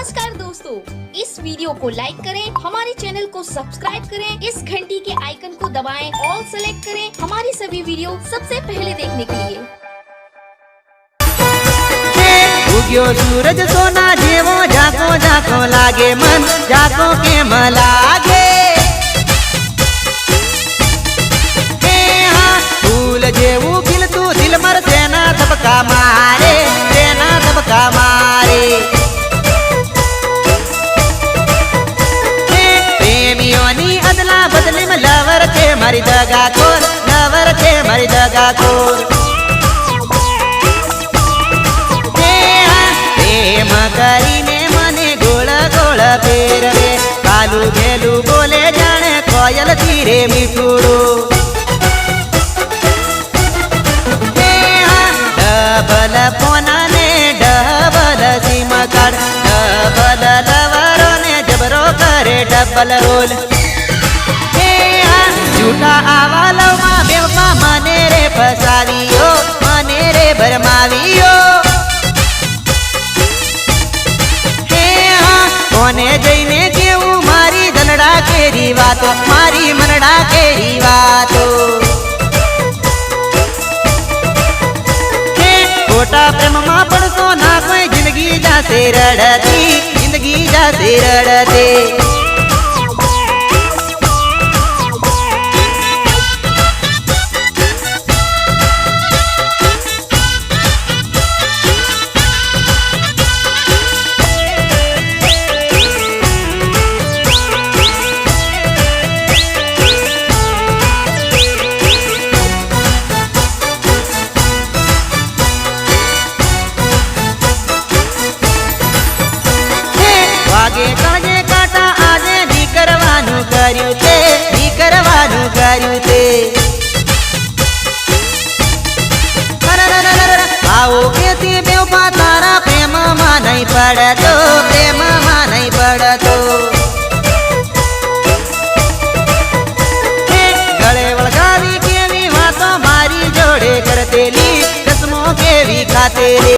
नमस्कार दोस्तों। इस वीडियो को लाइक करें, हमारे चैनल को सब्सक्राइब करें, इस घंटी के आइकन को दबाएँ ऑल सेलेक्ट करें हमारी सभी वीडियो सबसे पहले देखने के लिए। सूरज सोना जेवो जाको जाको लागे मन जाको के मलागे फूल खिल तू दिल मर देना सबका મારી દગા ખોર લવર છે મારી દગા ખોર. પ્રેમ કરીને મને ગોળ ગોળ ફેરવે. કાલું ભેલું બોલે જાણે કોયલ ધીરે મીઠુડું. ડબલ ફોના ને ડબલ સીમ ડબલ રોલ. જૂઠા આવા લવમાં બેવમાં મને રે ફસાવીઓ, મને રે ભરમાવીઓ. હે હા, કોને જઈને કેવું? મારી દલડા કેરી વાતો, મારી મનડા કેરી વાતો. ખોટા પ્રેમમાં પડતો ના કોઈ જિંદગી જાશે રડતી, જિંદગી જાશે રડતી. કેતી તારા પ્રેમમાં નહીં પડતો, પ્રેમમાં નહીં પડતો. ગળે વળગાવી કેવી વાતો મારી જોડે કરતેલી, કસમો કેવી ખાતેલી.